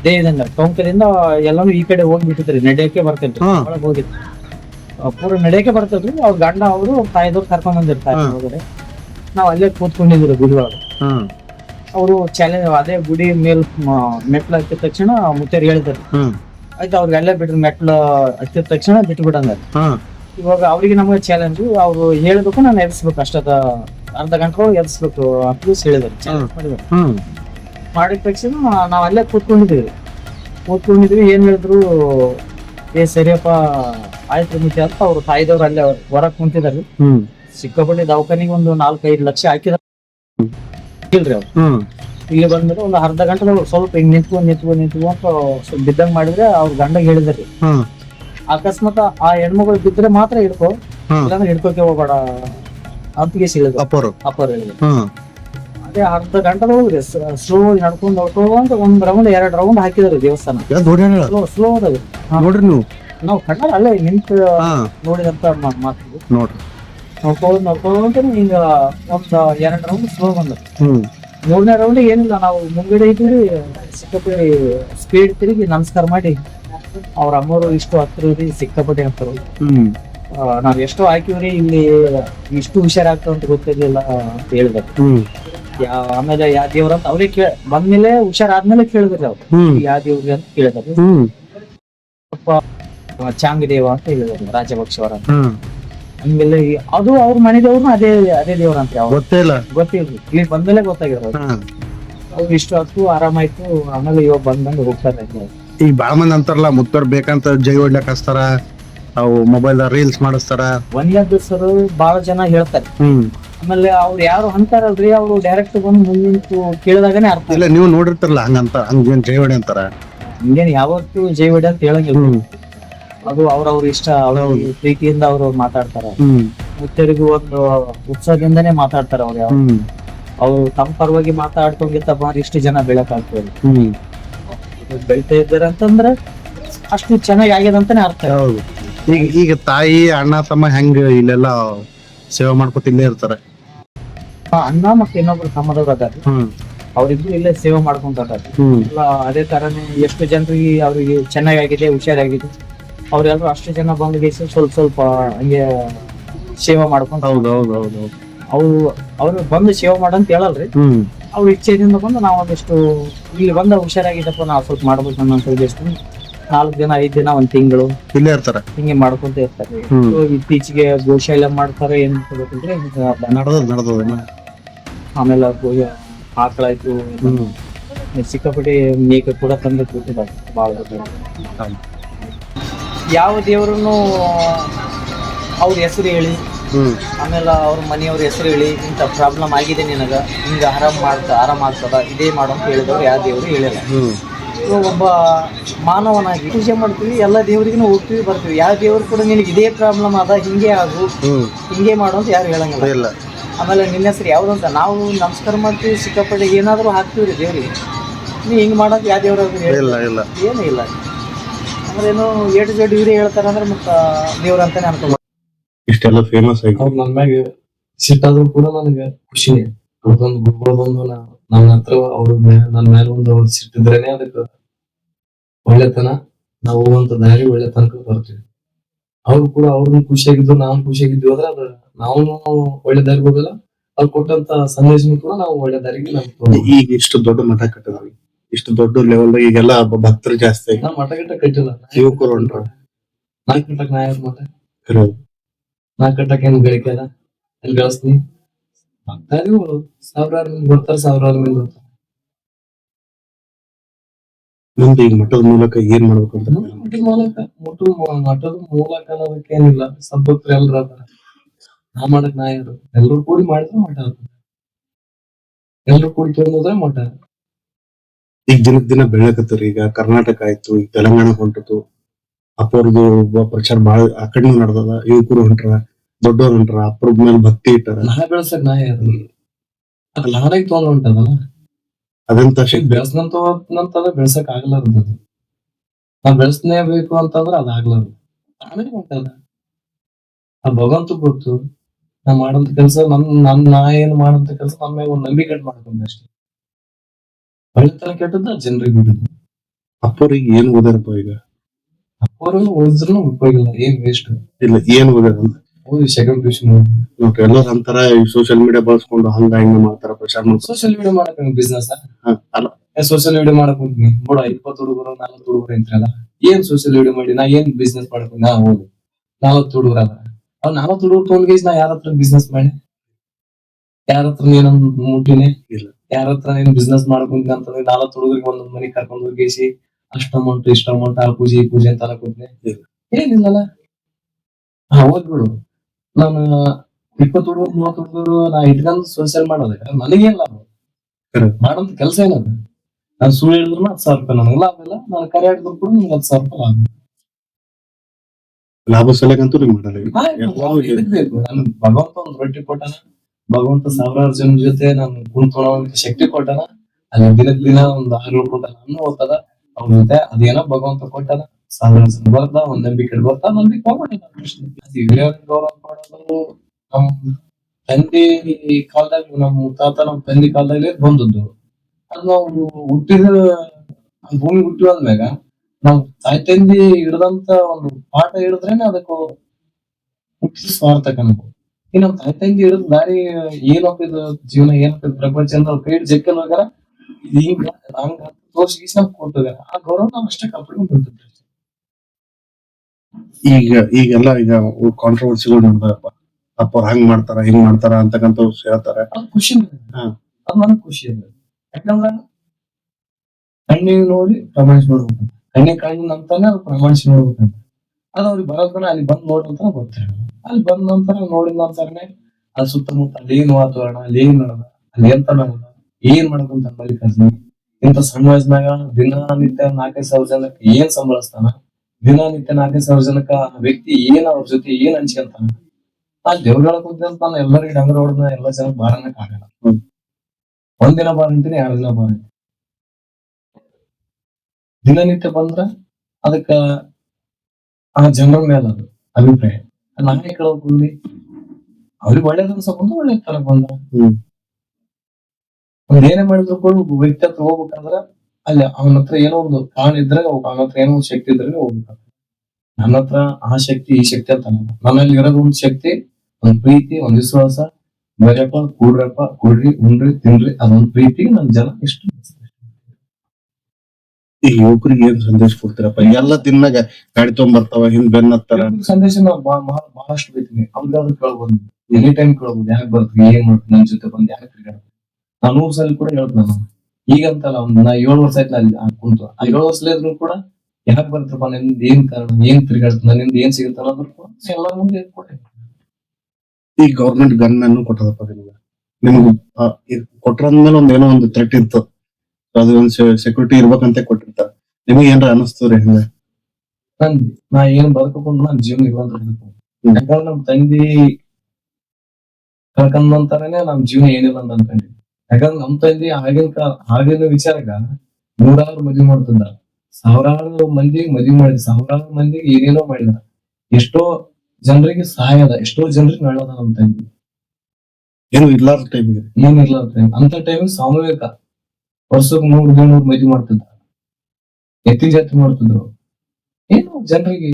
ದೇಹದಿಂದ ಟೊಂಕದಿಂದ ಎಲ್ಲಾನು ಈ ಕಡೆ ಹೋಗ್ಬಿಟ್ಟಿದ್ರಿ ನಡೆಯಕ್ಕೆ ಬರ್ತಿದ್ರು ಹಾ. ಒಳಗ್ ಹೋಗಿದ್ರು. ಆ, ಪೂರ ನಡೆಯಕ್ಕೆ ಬರ್ತಿದ್ರು ಅವ್ರ ಗಂಡ ಅವರು ತಾಯಿದವ್ರು ಕರ್ಕೊಂಡ್ ಬಂದಿರ್ತಾರೆ ಹಾ. ಒಳಗಡೆ. ನಾವ್ ಅಲ್ಲೇ ಕೂತ್ಕೊಂಡಿದ್ರು ಗುಡಿ ಒಳಗೆ ಹ್ಮ್ ಅವರು ಚಾಲೆಂಜ್ ಅದೇ ಗುಡಿ ಮೇಲ್ ಮೆಟ್ಲು ಹತ್ತಿದ ತಕ್ಷಣ ಮುತ್ತೆ ಹೇಳಿದ್ರು. ಹ್ಮ್. ಆಯ್ತು ಅವ್ರಿಗೆ ಅಲ್ಲೇ ಬಿಟ್ರು ಮೆಟ್ಲು ಹತ್ತಿದ ತಕ್ಷಣ ಬಿಟ್ಟು ಬಿಡಂಗ ಹ್ಮ್ ಇವಾಗ ಅವರಿಗೆ ನಮಗೆ ಚಾಲೆಂಜು ಅವರು ಹೇಳಬೇಕು ನಾನು ಎಬ್ಸ್ಬೇಕು ಅಷ್ಟದ ಅರ್ಧ ಗಂಟೆ ಒಳಗೆ ಎಬ್ಸ್ಬೇಕು ಅಂತ ಹೇಳಿದ್ರು. ಚಾಲೆಂಜ್ ಮಾಡಿದ್ರು. ಹ್ಮ್. ಮಾಡಿದ ತಕ್ಷಣ ನಾವ್ ಅಲ್ಲೇ ಕೂತ್ಕೊಂಡಿದ್ವಿ. ಕೂತ್ಕೊಂಡಿದ್ವಿ ಏನ್ ಹೇಳಿದ್ರು? ಏ ಸರಿಯಪ್ಪ ಆಯ್ತು ಮಿತಿ ಅಂತ ಅವ್ರು ತಾಯಿದವ್ರು ಅಲ್ಲೇ ಹೊರಗೆ ಕುಂತಿದಾರೆ ಹ್ಮ್. ಸಿಕ್ಕಾಪಟ್ಟೆ ದವಾಖಾನಿಗೆ ಒಂದು ನಾಲ್ಕೈದು ಲಕ್ಷ ಹಾಕಿದಾರೆ ಇಲ್ರಿ ಅವ್ರು. ಹ್ಮ್. ಇಲ್ಲಿ ಬಂದ್ಮೇಲೆ ಒಂದು ಅರ್ಧ ಗಂಟೆ ಸ್ವಲ್ಪ ಹಿಂಗ್ ನಿಂತ್ಕೊಂಡು ನಿಂತ್ಕೊಂಡು ನಿಂತ್ಕೊಂಡ್ ಅಂತ ಸ್ವಲ್ಪ ಬಿದ್ದಂಗ್ ಮಾಡಿದ್ರೆ ಅವ್ರ ಗಂಡಗೆ ಹೇಳಿದ್ರಿ ಹ್ಮ್. ಅಕಸ್ಮಾತ್ ಆ ಹೆಣ್ಮಗಳು ಬಿದ್ರೆ ಮಾತ್ರ ಹಿಡ್ಕೋ ಇಲ್ಲಾಂದ್ರೆ ಹಿಡ್ಕೋಕೆ ಹೋಗ್ಬೇಡ. ಅಂತಿಗೆ ಹೇಳಿದ್ರು ಅಪ್ಪರು ಅಪ್ಪರು ಹೇಳಿದ್ರು ಅದೇ ಅರ್ಧ ಗಂಟೆ ಹೋಗ್ರಿ ಸ್ಲೋ ನಡ್ಕೊಂಡ್ ಅಂತ ಒಂದ್ ರೌಂಡ್ ಎರಡ್ ರೌಂಡ್ ಹಾಕಿದ್ರಿ ದೇವಸ್ಥಾನ. ಸ್ಲೋ ಸ್ಲೋ ಅದಾವೆ ನೋಡ್ರಿ ನೀವು. ನಾವು ಕಣ್ಣಲ್ಲಿ ಅಲ್ಲೇ ನಿಂತು ನೋಡಿದಂತ ಮಾತು ನೋಡ್ರಿ. ನೋಡ್ಕೊಂಡು ನೋಡ್ಕೊಂಡ್ ಹಿಂಗ ಒಂದ್ ಎರಡ್ ರೌಂಡ್ ಸ್ಲೋ ಬಂದ. ಹ್ಮ್. ಮೂರನೇ ರೌಂಡ್ ಏನಿಲ್ಲ ನಾವು ಮುಂಗಡೆ ಇದ್ದೀವಿ ಸಿಕ್ಕಾಪಟ್ಟೆ ಸ್ಪೀಡ್ ತಿರುಗಿ ನಮಸ್ಕಾರ ಮಾಡಿ. ಅವ್ರ ಅಮ್ಮರು ಇಷ್ಟು ಹತ್ರ ರೀ ಸಿಕ್ಕಾಪಟ್ಟೆ ಅಂತಾರ. ಹ್ಮ್. ನಾವ್ ಎಷ್ಟೋ ಹಾಕಿವ್ರಿ ಇಲ್ಲಿ ಇಷ್ಟು ಹುಷಾರಾಗ್ತಾವ ಅಂತ ಗೊತ್ತಿರ್ಲಿಲ್ಲ ಅಂತ ಹೇಳಿದ್ರು ಹ್ಮ್. ಯಾ ಆಮೇಲೆ ಯಾವ ದೇವ್ರ ಅಂತ ಅವ್ರಿಗೆ ಕೇಳ ಬಂದ್ಮೇಲೆ ಹುಷಾರಾದ್ಮೇಲೆ ಕೇಳಿದ್ರಿ ಅವ್ರು. ಹ್ಮ್. ಯಾ ದೇವ್ರಿ ಅಂತ ಕೇಳಿದ್ರು ಚಾಂಗ್ ದೇವ ಅಂತ ಹೇಳಿದ್ರು ರಾಜಭಕ್ಷವರ ಅಂತ. ಆಮೇಲೆ ಅದು ಅವ್ರ ಮನೆ ದೇವ್ರನ್ನ ಅದೇ ಅದೇ ದೇವ್ರ ಅಂತ ಗೊತ್ತೇ ಇಲ್ಲ. ಗೊತ್ತಿಲ್ರಿ ಇಲ್ಲಿ ಬಂದ್ಮೇಲೆ ಗೊತ್ತಾಗಿರೋದು. ಅವ್ರು ಇಷ್ಟು ಹೊತ್ತು ಆರಾಮಾಯ್ತು ಆಮೇಲೆ ಇವಾಗ ಬಂದ್ ಬಂದು ಹೋಗ್ತಾರೆ ಈಗ ಬಾಳ ಮಂದಿ ಅಂತಾರಲ್ಲ ಮುತ್ತರ್ ಬೇಕಂತ ಜೈ ಹೊಡ್ಲಕ್ ಹಚ್ತಾರ ಅವು ಮೊಬೈಲ್ ರೀಲ್ಸ್ ಮಾಡಿಸ್ತಾರ. ಒಂದೇ ಸರ್ ಬಹಳ ಜನ ಹೇಳ್ತಾರೆ. ಹ್ಮ್. ಆಮೇಲೆ ಅವ್ರು ಯಾರು ಅಂತಾರಲ್ರಿ ಅವ್ರು ಡೈರೆಕ್ಟ್ ಬಂದು ಮುಂದ್ ನಿಂತು ಕೇಳಿದಾಗನೇ ಅರ್ಥ ಇಲ್ಲ ನೀವು ನೋಡಿರ್ತಾರಲ್ಲ ಹಂಗಂತ ಹಂಗೇನ್ ಜೈ ಹೊಡಿ ಅಂತಾರ. ಹಂಗೇನ್ ಯಾವತ್ತು ಜೈ ಹೊಡೆ ಅಂತ ಹೇಳಂಗಿಲ್ಲ. ಹ್ಮ್. ಅದು ಅವ್ರವ್ರ ಇಷ್ಟ ಅವ್ರ ಪ್ರೀತಿಯಿಂದ ಅವ್ರು ಮಾತಾಡ್ತಾರ. ಹ್ಮ್. ಮುತ್ತರಿಗೂ ಒಂದು ಉತ್ಸಾಹದಿಂದನೇ ಮಾತಾಡ್ತಾರೆ ಅವ್ರು ಯಾವ ಹ್ಮ್. ಅವ್ರು ತಮ್ಮ ಪರವಾಗಿ ಮಾತಾಡ್ಕೊಂಡಿತ್ತಪ್ಪ ಅಂದ್ರೆ ಇಷ್ಟು ಜನ ಬೆಳಕಾಗ್ತದೆ. ಹ್ಮ್. ಬೆಳಿತಾ ಇದ್ದಾರೆ ಅಂತಂದ್ರೆ ಅಷ್ಟು ಚೆನ್ನಾಗಿ ಆಗ್ಯದ ಅಂತಾನೆ ಅರ್ಥ. ಹೌದು. ಈಗ ಈಗ ತಾಯಿ ಅಣ್ಣ ತಮ್ಮ ಹೆಂಗ ಇಲ್ಲೆಲ್ಲ ಸೇವೆ ಮಾಡ್ಕೊತ ಇಲ್ಲೇ ಇರ್ತಾರೆ? ಆ ಅಣ್ಣ ಮತ್ತೆ ಇನ್ನೊಬ್ರು ತಮ್ಮದವ್ರು ಅದಾರ. ಹ್ಮ್. ಅವ್ರಿಬ್ರು ಇಲ್ಲೇ ಸೇವೆ ಹ್ಮ್. ಎಲ್ಲ ಅದೇ ತರನೇ ಎಷ್ಟು ಜನರಿಗೆ ಅವ್ರಿಗೆ ಚೆನ್ನಾಗಾಗಿದೆ ಹುಷಾರಾಗಿದೆ. ಅವ್ರೆಲ್ಲರೂ ಅಷ್ಟು ಜನ ಬಂದು ಸ್ವಲ್ಪ ಸ್ವಲ್ಪ ಹಂಗೆ ಸೇವೆ ಮಾಡ್ಕೊಂತ ಹೌದು ಹೌದು ಹೌದು ಹೌದು. ಅವ್ರು ಅವ್ರು ಬಂದು ಸೇವೆ ಮಾಡಂತ ಹೇಳಲ್ರಿ. ಹ್ಮ್. ಅವ್ರ ಇಚ್ಛೆಯಿಂದ ಬಂದು ನಾವು ಒಂದಿಷ್ಟು ಇಲ್ಲಿ ಬಂದ ಹುಷಾರಾಗಿದ್ದಪ್ಪ ನಾವು ಸ್ವಲ್ಪ ಮಾಡ್ಬೇಕು ಅನ್ನೋ ಉದ್ದೇಶ ನಾಲ್ಕು ದಿನ ಐದು ದಿನ ಒಂದ್ ತಿಂಗಳು ಇಲ್ಲೇ ಇರ್ತಾರೆ. ಹಿಂಗೆ ಮಾಡ್ಕೊಂತ ಇರ್ತಾರೆ. ಹ್ಮ್. ಇತ್ತೀಚೆಗೆ ಗೋಶಾಲೆ ಮಾಡ್ತಾರೆ ಏನ್ ಗೊತ್ತಿದ್ರೆ ನಡ್ದದ್ ನಡ್ದದ ಆಮೇಲೆ ಗೋ- ಆಕಳಾಯ್ತು ಹ್ಮ್. ಸಿಕ್ಕಾಪಟ್ಟೆ ಮೇಕೆ ಕೂಡ ತಂದು ಕೂತಿದ್ದಾರೆ ಬಹಳ. ಯಾವ ದೇವರನ್ನು ಅವ್ರ ಹೆಸರು ಹೇಳಿ. ಆಮೇಲೆ ಅವ್ರ ಮನೆಯವ್ರ ಹೆಸರು ಹೇಳಿ ಇಂಥ ಪ್ರಾಬ್ಲಮ್ ಆಗಿದೆ ನಿನಗ. ಹಿಂಗ ಆರಾಮ್ ಮಾಡ್ತ ಆರಾಮ್ ಆಗ್ತದ. ಇದೇ ಮಾಡು ಅಂತ ಹೇಳಿದವ್ರು ಯಾವ ದೇವರು ಹೇಳಿಲ್ಲ. ಒಬ್ಬ ಮಾನವನಾಗಿ ಪೂಜೆ ಮಾಡ್ತೀವಿ ಎಲ್ಲ ದೇವರಿಗೂ ಹೋಗ್ತೀವಿ ಬರ್ತೀವಿ. ಯಾವ ದೇವ್ರು ಕೂಡ ನಿನಗೆ ಇದೇ ಪ್ರಾಬ್ಲಮ್ ಅದ ಹಿಂಗೆ ಆಗು ಹಿಂಗೆ ಮಾಡು ಅಂತ ಯಾರು ಹೇಳಂಗಿಲ್ಲ. ಇಲ್ಲ. ಆಮೇಲೆ ನಿನ್ನ ಹೆಸರು ಯಾವ್ದು ಅಂತ ನಾವು ನಮಸ್ಕಾರ ಮಾಡ್ತೀವಿ ಸಿಕ್ಕಾಪಟ್ಟೆ ಏನಾದರೂ ಹಾಕ್ತೀವಿ ರೀ ದೇವ್ರಿಗೆ. ನೀ ಹಿಂಗೆ ಮಾಡೋದು ಯಾವ ದೇವ್ರ ಇಲ್ಲ ಏನೂ ಇಲ್ಲ. ಅಂದ್ರೆ ಏನು ಏಟು ಜೋಡಿ ಇವರೇ ಹೇಳ್ತಾರೆ ಅಂದ್ರೆ ಮತ್ತೆ ದೇವ್ರ ಅಂತಾನೆ ಅನ್ಕೊಂಡು ಇಷ್ಟೆಲ್ಲ ಫೇಮಸ್ ಆಗಿ. ಅವ್ರು ನನ್ ಮ್ಯಾಗ ಸಿಟ್ಟಾದ್ರು ಕೂಡ ನನಗೆ ಖುಷಿನೇ ಅವ್ರದೊಂದು ಗುರುಗಳು ಬಂದು ನಾ ನನ್ನ ಹತ್ರ ಅವ್ರ ನನ್ನ ಮೇಲೆ ಒಂದು ಅವ್ರು ಸಿಟ್ಟಿದ್ರೇನೆ ಅದಕ್ಕೆ ಒಳ್ಳೆತನ. ನಾವು ಹೋಗುವಂತ ದಾರಿ ಒಳ್ಳೆ ತನಕ ಬರ್ತೀವಿ. ಅವ್ರು ಕೂಡ ಅವ್ರನ್ನ ಖುಷಿಯಾಗಿದ್ದು ನಾವು ಖುಷಿಯಾಗಿದ್ವಿ ಅಂದ್ರೆ ಅದ ನಾವು ಒಳ್ಳೆ ದಾರಿಗೆ ಹೋಗಲ್ಲ. ಅವ್ರು ಕೊಟ್ಟಂತ ಸಂದೇಶ ಕೂಡ ನಾವು ಒಳ್ಳೆ ದಾರಿಗೆ ನಾವು ಈಗ ಇಷ್ಟು ದೊಡ್ಡ ಮಠ ಕಟ್ಟಿದ್ವಿ ಇಷ್ಟು ದೊಡ್ಡ ಲೆವೆಲ್ ಈಗೆಲ್ಲ ಭಕ್ತರು ಜಾಸ್ತಿ ಆಗಿ ನಾ ಮಠ ಕಟ್ಟ ಕಟ್ಟಿಲ್ಲ. ಯುವಕರು ಹೊಂಟ್ರ ನಾಲ್ಕು ಕಟ್ಟಕ್ ನಾ ಯಾರು ಮಠ. ನಾ ಕಟ್ಟಕ್ ಏನ್ ಗಳಿಕೆ ಅಲ್ಲಿ ಗಳಿಸ್ತೀನಿ ಭಕ್ತಾದಿಗಳು ಸಾವಿರಾರು ಮಂದಿ ಬರ್ತಾರೆ ಸಾವಿರಾರು ಮಂದಿ ಬರ್ತಾರೆ. ನಮ್ದು ಈಗ ಮಠದ ಮೂಲಕ ಏನ್ ಮಾಡ್ಬೇಕು ಅಂತ ಮಠದ ಮೂಲಕ ಮಠದ ಮಠದ ಮೂಲಕ ಅನ್ನೋದಕ್ಕೆ ಏನಿಲ್ಲ. ಸಬ್ಬಕ್ರು ಎಲ್ರು ಅದಾರ ನಾ ಮಾಡಕ್ ನಾ ಯಾರು? ಎಲ್ಲರೂ ಕೂಡಿ ಮಾಡಿದ್ರೆ ಮಠ ಎಲ್ಲರೂ ಕೂಡಿ ತೊಗೊಂಡ್ರೆ ಮಠ ಈಗ ದಿನಕ್ ದಿನ ಬೆಳಕತ್ತರಿ. ಈಗ ಕರ್ನಾಟಕ ಆಯ್ತು ಈಗ ತೆಲಂಗಾಣ ಹೊಂಟತು ಅಪ್ಪವ್ರದ್ದು ಪ್ರಚಾರ ಬಾಳ ಆ ಕಡೆ ನಡ್ದದ. ಯುವಕರು ಹೊಂಟ್ರ ದೊಡ್ಡವ್ರು ಹೊಂಟ್ರ ಅಪ್ಪರ ಮೇಲೆ ಭಕ್ತಿ ಇಟ್ಟಾರ. ನಾ ಬೆಳ್ಸಕ್ ನಾ ಯಾರು ಅದು ನಾಳೆಗೆ ತೊಗೊಂಡ್ ಹೊಂಟದಲ್ಲ ಅದಂತ ಬೆಳೆಸ್ನಂತ ಅಂತಂದ್ರೆ ಬೆಳ್ಸಕ್ ಆಗ್ಲಾರ್ದು ನಾ ಬೆಳೆಸ್ನೇ ಬೇಕು ಅಂತಂದ್ರೆ ಅದ್ ಆಗ್ಲಾರ್ದು. ನಾನೇ ಹೊಂಟದ ಆ ಭಗವಂತ ಗೊತ್ತು ನಾ ಮಾಡಂತ ಕೆಲಸ ನನ್ ನನ್ ನಾ ಏನ್ ಮಾಡಂತ ಕೆಲಸ ನಮ್ಮ ಮೇಲೆ ಒಂದ್ ನಂಬಿಕೆ ಮಾಡ್ಕೊಂಡೆ ಅಷ್ಟೇ. ಒಳ್ಳೆತನ ಕೆಟ್ಟದ್ದ ಜನರಿಗೆ ಬಿಡುದು. ಅಪ್ಪರಿಗೆ ಏನ್ ಓದಾರಪ್ಪ ಈಗ? ಅವರು ಓದಿದ್ರು ಉಪಯೋಗ ಇಲ್ಲ ಏನ್ ವೇಸ್ಟ್ ಇಲ್ಲ ಏನ್ ಓದ್ಯಾರ ಓದಿ ಸೆಕೆಂಡ್ ಪೊಸಿಷನ್ ನೋಡ್ರಿ ಎಲ್ಲರೂ ಅಂತಾರ ಸೋಶಿಯಲ್ ಮೀಡಿಯಾ ಬಳಸ್ಕೊಂಡು ಹಂಗ ಹಿಂಗ ಮಾಡ್ತಾರ ಪ್ರಚಾರ ಸೋಶಿಯಲ್ ಮೀಡಿಯಾ ಮಾಡಕ್ ಬಿಸ್ನೆಸ್ ಅಲ್ಲ. ಸೋಶಿಯಲ್ ಮೀಡಿಯಾ ಮಾಡಕ್ ಹೋಗ್ತೀನಿ. ನೋಡ ಇಪ್ಪತ್ತು ಹುಡುಗರು ನಾಲ್ಕು ಹುಡುಗರು ಅಂತಾರಲ್ಲ ಏನ್ ಸೋಶಿಯಲ್ ಮೀಡಿಯಾ ಮಾಡಿ ನಾ ಏನ್ ಬಿಸ್ನೆಸ್ ಮಾಡಕ್ ನಾ ಹೋಗಿ ನಲವತ್ತು ಹುಡುಗರ ಅದ ಅವ್ ನಲವತ್ತು ಹುಡುಗರು ತೊಗೊಂಡ್ಗೇಜ್ ನಾ ಯಾರ ಹತ್ರ ಬಿಸ್ನೆಸ್ ಮಾಡಿ? ಯಾರ ಹತ್ರ ಏನೋ ಮುಟ್ಟಿನಿ? ಇಲ್ಲ. ಯಾರ ಹತ್ರ ಏನ್ ಬಿಸ್ನೆಸ್ ಮಾಡ್ಕೊಂತೀನಿ ಅಂತಂದ್ರೆ ನಾಲ್ಕು ಹುಡುಗರಿಗೆ ಒಂದೊಂದ್ ಮನೆ ಕರ್ಕೊಂಡ್ ಹೋಗಿಸಿ ಅಷ್ಟ ಅಮೌಂಟ್ ಇಷ್ಟ ಅಮೌಂಟ್ ಆ ಪೂಜೆ ಈ ಪೂಜೆ ಅಂತ ಕೊಟ್ಟರೆ ಏನಿಲ್ಲಲ್ಲ. ಹಾ ಓದ್ಬಿಡು ನಾನು ಇಪ್ಪತ್ತು ಹುಡುಗರು ಮೂವತ್ತು ಹುಡುಗರು ನಾ ಇಟ್ಕೊಂಡು ಸೋಸಿಯಲ್ ಮಾಡೋದಕ್ಕೆ ನನಗೇನ್ ಲಾಭ ಮಾಡೋದ್ ಮಾಡೋಂತ ಕೆಲಸ ಏನದು? ನಾನು ಸುಳ್ಳು ಹೇಳಿದ್ರು ಹತ್ತು ಸಾವಿರ ರೂಪಾಯಿ ನನಗೆ. ಲಾಭ ಇಲ್ಲ ನಾನು ಕರೆ ಹಿಡಿದ್ರು ಕೂಡ ನನಗೆ ಹತ್ತು ಸಾವಿರ ರೂಪಾಯಿ ಲಾಭ ಲಾಭ ಸಲಕಂತೂ ನೀವು ಮಾಡಲ್ಲ ನಾನು ಭಗವಂತ ಒಂದು ರೊಟ್ಟಿ ಕೊಟ್ಟಾನ ಭಗವಂತ ಸಾವಿರಾರು ಜನ ಜೊತೆ ನಾನು ಕುಂತ್ಕೊಳ್ಳೋ ಶಕ್ತಿ ಕೊಟ್ಟಾನ ಅಲ್ಲಿ ದಿನಕ್ ದಿನ ಒಂದು ಆರು ಕೊಟ್ಟ ನಾನು ಓದ್ತದ ಜೊತೆ ಅದೇನೋ ಭಗವಂತ ಕೊಟ್ಟದ ಜನ ಬರ್ತಾ ಒಂದ್ ನಂಬಿಕೆ ಬರ್ತಾ ನಂಬಿಕೆ. ಅದು ಹಿರಿಯರಿಗೆ ಗೌರವ ಮಾಡೋದು ನಮ್ ತಂದೆ ಕಾಲದಾಗ ನಮ್ ತಾತ ನಮ್ ತಂದೆ ಕಾಲದಲ್ಲಿ ಬಂದದ್ದು ಅದು ನಾವು ಹುಟ್ಟಿದ ಭೂಮಿ ಹುಟ್ಟಿವ ಅಂದ್ಮ್ಯಾಗ ನಾವು ತಾಯಿ ತಂದಿ ಹಿಡ್ದಂತ ಒಂದು ಪಾಠ ಹಿಡಿದ್ರೇನೆ ಅದಕ್ಕೂ ಹುಟ್ಟಿದ ಸ್ವಾರ್ಥಕ ಇನ್ನ ಈ ನಮ್ ತಾಯಿ ತಂದಿ ಹಿಡಿದ ದಾರಿ ಏನಪ್ಪ ಇದು, ಜೀವನ ಏನಪ್ಪ ಪ್ರಪಂಚ ಅಂದ್ರೆ ಕೈ ಜಕ್ಕಲ್ ಹೋಗ್ಯಾರ ಇದು ಹಿಂಗ ಹಂಗ ತೋರ್ಸಿ ಆ ಗೌರವ ನಾವು ಅಷ್ಟೇ ಕಾಪಾಡ್ಕೊಂಡ್ ಈಗ ಈಗೆಲ್ಲ ಈಗ ಕಾಂಟ್ರವರ್ಸಿಗಳು ನಡೆದಪ್ಪ ಅಪ್ಪ. ಹಂಗ್ ಮಾಡ್ತಾರ ಹಿಂಗ್ ಮಾಡ್ತಾರ ಅಂತಕ್ಕಂತ ಹೇಳ್ತಾರೆ. ಖುಷಿ. ಅದು ನನಗ್ ಖುಷಿ ಅದ. ಯಾಕಂದ್ರ ಕಣ್ಣಿಗೆ ನೋಡಿ ಪ್ರಮಾಣಿಸಿ ನೋಡ್ಬೇಕು ಕಣ್ಣಿಗೆ ಕಾಣಿನ ಅಂತಾನೆ ಅದು ಪ್ರಮಾಣಿಸಿ ನೋಡ್ಬೇಕಂತ ಅದು ಅವ್ರಿಗೆ ಬರೋದನ್ನ ಅಲ್ಲಿ ಬಂದ್ ನೋಡಂತ ಗೊತ್ತಿರಲ್ಲ. ಅಲ್ಲಿ ಬಂದ ನಂತರ ನೋಡಿದ ನಂತರನೇ ಅಲ್ಲಿ ಸುತ್ತಮುತ್ತ ಅಲ್ಲಿ ಏನ್ ವಾತಾವರಣ ಅಲ್ಲಿ ಏನ್ ನಡೆದ ಅಲ್ಲಿ ಎಂತ ನಡೆದ ಏನ್ ಮಾಡ್ಕೊಂತ ಮಲ್ಲಿಕಾರ್ಜುನ ಇಂತ ಸಣ್ಣ ವಯಸ್ಸಿನಾಗ ದಿನನಿತ್ಯ ನಾಲ್ಕೈದು ಸಾವಿರ ಜನಕ್ಕೆ ಏನ್ ಸಂಬಳಸ್ತಾನ ದಿನನಿತ್ಯ ನಾಲ್ಕೈದು ಸಾವಿರ ಜನಕ್ಕ ವ್ಯಕ್ತಿ ಏನ್ ಅವ್ರ ಜೊತೆ ಏನ್ ಹಂಚ್ಕೊಂತಾನ? ಆ ದೇವ್ರಗಳ ಕುಂತ ನಾನು ಎಲ್ಲರಿಗೆ ಡಂಗರ ಹೊಡೆದ ಎಲ್ಲ ಜನ ಬಾರನಕ್ ಆಗಲ್ಲ. ಒಂದಿನ ಬಾರ ಅಂತೀನಿ, ಎರಡು ದಿನ ಬಾರ ದಿನನಿತ್ಯ ಬಂದ್ರ ಅದಕ್ಕ ಆ ಜನರ ಮೇಲೆ ಅದು ಅಭಿಪ್ರಾಯ. ಕೇಳೋಕ್ ಬಂದಿ ಅವ್ರಿಗೆ ಒಳ್ಳೇದ್ ಅನ್ಸಕೊಂಡ ಒಳ್ಳೆ ತರ ಬಂದ ಏನೇ ಮಾಡಿದ್ರು ಕೂಡ ವ್ಯಕ್ತಿ ಹತ್ರ ಹೋಗ್ಬೇಕಂದ್ರ ಅಲ್ಲಿ ಅವನ ಹತ್ರ ಏನೋ ಒಂದು ಕಾರಣ ಇದ್ರೆ ಅವನ ಹತ್ರ ಏನೋ ಒಂದು ಶಕ್ತಿ ಇದ್ರೆ ಹೋಗ್ಬೇಕು. ನನ್ನ ಹತ್ರ ಆ ಶಕ್ತಿ ಈ ಶಕ್ತಿ ಅಂತ. ನನ್ನಲ್ಲಿ ಇರೋದು ಒಂದು ಶಕ್ತಿ ಒಂದ್ ಪ್ರೀತಿ ಒಂದ್ ವಿಶ್ವಾಸ. ಬರಪ್ಪ ಕೂಡ್ರಪ್ಪ ಕೊಡ್ರಿ ಉಂಡ್ರಿ ತಿನ್ರಿ ಅದೊಂದ್ ಪ್ರೀತಿ ನನ್ ಜನ ಇಷ್ಟ ಈ ಯುವಕರಿಗೆ ಏನ್ ಸಂದೇಶ ಕೊಡ್ತೀರಪ್ಪ? ಎಲ್ಲ ದಿನಾಗ ಗಾಡಿ ತಗೊಂಡ್ಬರ್ತಾವ ಹಿಂದ್ ಬೆನ್ನ ಹತ್ತಾರ? ಸಂದೇಶ ನಾವು ಬಹಳಷ್ಟು ಬೈತೀನಿ ಅವ್ರಿಗಾದ್ರು ಕೇಳ್ಬೋದು? ಎನಿ ಟೈಮ್ ಕೇಳ್ಬೋದು. ಯಾಕೆ ಬರ್ತೀವಿ? ಏನ್ ಮಾಡ್ತೀವಿ? ನನ್ ಜೊತೆ ಬಂದು ಯಾಕೆ ತಿರ್ಗಾಡ್ತೀವಿ? ನಾನು ನೂರ್ ಸಲ ಕೂಡ ಹೇಳ್ತೀನಿ ನಾನು. ಈಗಂತಲ್ಲ ಒಂದ್ ನಾ ಏಳು ವರ್ಷ ಆಯ್ತು ಅಲ್ಲಿ ಕುಂತು. ಆ ಏಳು ವರ್ಷ ಇದ್ರು ಕೂಡ ಯಾಕೆ ಬರ್ತೀರಪ್ಪ ನಿಂದ ಏನ್ ಕಾರಣ ಏನ್ ತಿರ್ಗಾಡ್ತೀನಿ ನಿಂದ ಏನ್ ಸಿಗುತ್ತೆ ಅನ್ನೋದ್ರ ಕೂಡ ಎಲ್ಲರ ಮುಂದೆ ಕೊಟ್ಟೆ ಈ ಗೌರ್ಮೆಂಟ್ ಗನ್ ಅನ್ನು ಕೊಟ್ಟದಪ್ಪ ನಿಮ್ಗೆ? ನಿಮ್ಗೆ ಕೊಟ್ರಂದ್ಮೇಲೆ ಒಂದ್ ಏನೋ ಒಂದು ಥ್ರೆಟ್ ಇತ್ತು. ಅದು ಒಂದ್ ಸೆಕ್ಯೂರಿಟಿ ಇರ್ಬೇಕಂತ ಕೊಟ್ಟಿರ್ತಾರ ನಿಮಗೆ ಏನ್ರ ಅನಿಸ್ತದ್ರಿ ಹಿಂದೆ ನನ್ ನಾ ಏನ್ ಬದುಕೊಂಡು ನನ್ ಜೀವನ ಇರುವಂತ. ಯಾಕಂದ್ರೆ ನಮ್ ತಂದಿ ಕಳ್ಕೊಂಡ್ ನಮ್ ಜೀವನ ಏನಿಲ್ಲ ಅಂತ ಅನ್ಕೊಂಡಿ ಯಾಕಂದ್ರೆ ನಮ್ ತಂದಿ ಆಗಿನ ಕಾಲ ಆಗಿನ ವಿಚಾರಕ್ಕ ನೂರಾರು ಮದ್ವಿ ಮಾಡ್ತಿದ್ದ. ಸಾವಿರಾರು ಮಂದಿ ಮದ್ವಿ ಮಾಡಿದ ಸಾವಿರಾರು ಮಂದಿಗೆ ಏನೇನೋ ಮಾಡಿದ. ಎಷ್ಟೋ ಜನರಿಗೆ ಸಹಾಯ ಅದ ಎಷ್ಟೋ ಜನರಿಗೆ ನಡೆದ ನಮ್ ತಂದಿ. ಏನು ಇರ್ಲಾರ ಟೈಮಿಗೆ ಏನಿಲ್ಲ ಟೈಮ್ ಅಂತ ಟೈಮ್ ಸಾಮೂಹಿಕ ವರ್ಷಕ್ಕೆ ನೂರ್ ನೂರ್ ಮದ್ವಿ ಮಾಡ್ತಿದ್ದ. ಎತ್ತಿ ಜಾತ್ರೆ ಮಾಡ್ತಿದ್ರು. ಏನು ಜನರಿಗೆ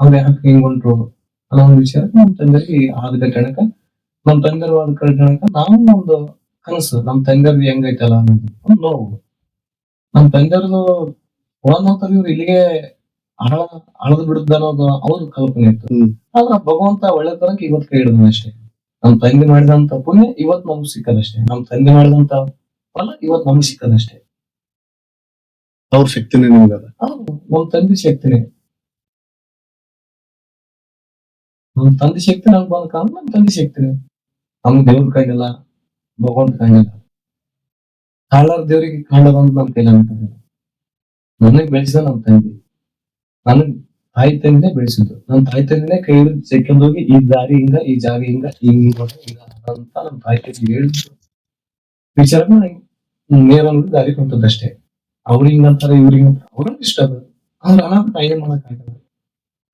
ಅವ್ರ ಯಾಕೆ ಹಿಂಗ್ ಹೊಂಟ್ರು ಅನ್ನೋ ಒಂದು ವಿಚಾರ ನಮ್ ತಂದೆಗೆ ಆದ ಘಟನೆಕ ನಮ್ ತಂದೆಯವ್ರ ಆದ ಘಟನೆಕ ನಾವು ಒಂದು ಕನಸು ನಮ್ ತಂಗರ್ದು ಹೆಂಗೈತಲ್ಲ ಅನ್ನೋದು. ಒಂದು ನೋವು. ನಮ್ ತಂದೆಯವ್ರದು ಒಂದಂತರ ಇವ್ರು ಇಲ್ಲಿಗೆ ಹಣ ಹಣದ ಬಿಡುದ್ ಅನ್ನೋದು ಅವ್ರ ಕಲ್ಪನೆ ಇತ್ತು. ಆದ್ರೆ ಭಗವಂತ ಒಳ್ಳೆ ತನಕ ಇವತ್ ಕೈ ಹಿಡಿದ ಅಷ್ಟೇ. ನಮ್ ತಂದೆ ಮಾಡಿದಂತ ಪುಣ್ಯ ಇವತ್ ನಮ್ಗ್ ಸಿಕ್ಕದಷ್ಟೇ ನಮ್ ತಂದೆ ಮಾಡಿದಂತ ಫಲ ಇವತ್ ನಮ್ಗ್ ಸಿಕ್ಕದಷ್ಟೇ ಅವ್ರ ಶಕ್ತಿನೇ ನಿಮ್ಗೆ ನಮ್ ತಂದೆ ಶಕ್ತಿನೇ. ನಮ್ ತಂದೆ ಶಕ್ತಿ ನಮ್ಗ್ ಬಂದ ಕಾರಣ ನಮ್ ತಂದೆ ಶಕ್ತಿನೇ. ನಮ್ಗ್ ದೇವ್ರ ಕೈಗಿಲ್ಲ ಭಗವಂತ ಕಾಳಾರ ದೇವರಿಗೆ ಕಾಣದಂತ ನಮ್ ಅಂತಾರೆ ನನಗ್ ಬೆಳೆಸಿದ ನನ್ ತಂದೆ. ನನಗ್ ತಾಯಿ ತಂದೆ ಬೆಳೆಸಿದ್ರು ನನ್ನ ತಾಯಿ ತಂದೆ ಕೈ ಸೆಕೆಂಡ್ ಹೋಗಿ ಈ ದಾರಿ ಹಿಂಗ ಈ ಜಾಗ ಹಿಂಗ ಅಂತ ನಮ್ ತಾಯಿ ತಂದೆ ಹೇಳಿದ್ರು ವಿಚಾರ ನೇರ ದಾರಿ ಕೊಟ್ಟದಷ್ಟೇ ಅವ್ರು ಹಿಂಗಂತಾರೆ ಇವ್ರಿಗೆ ಅವ್ರಿಗೆ ಇಷ್ಟ ಅದು. ಆದ್ರೆ ಅನಾಥ ಏನ್ ಮಾಡಕ್ ಆಗಲ್ಲ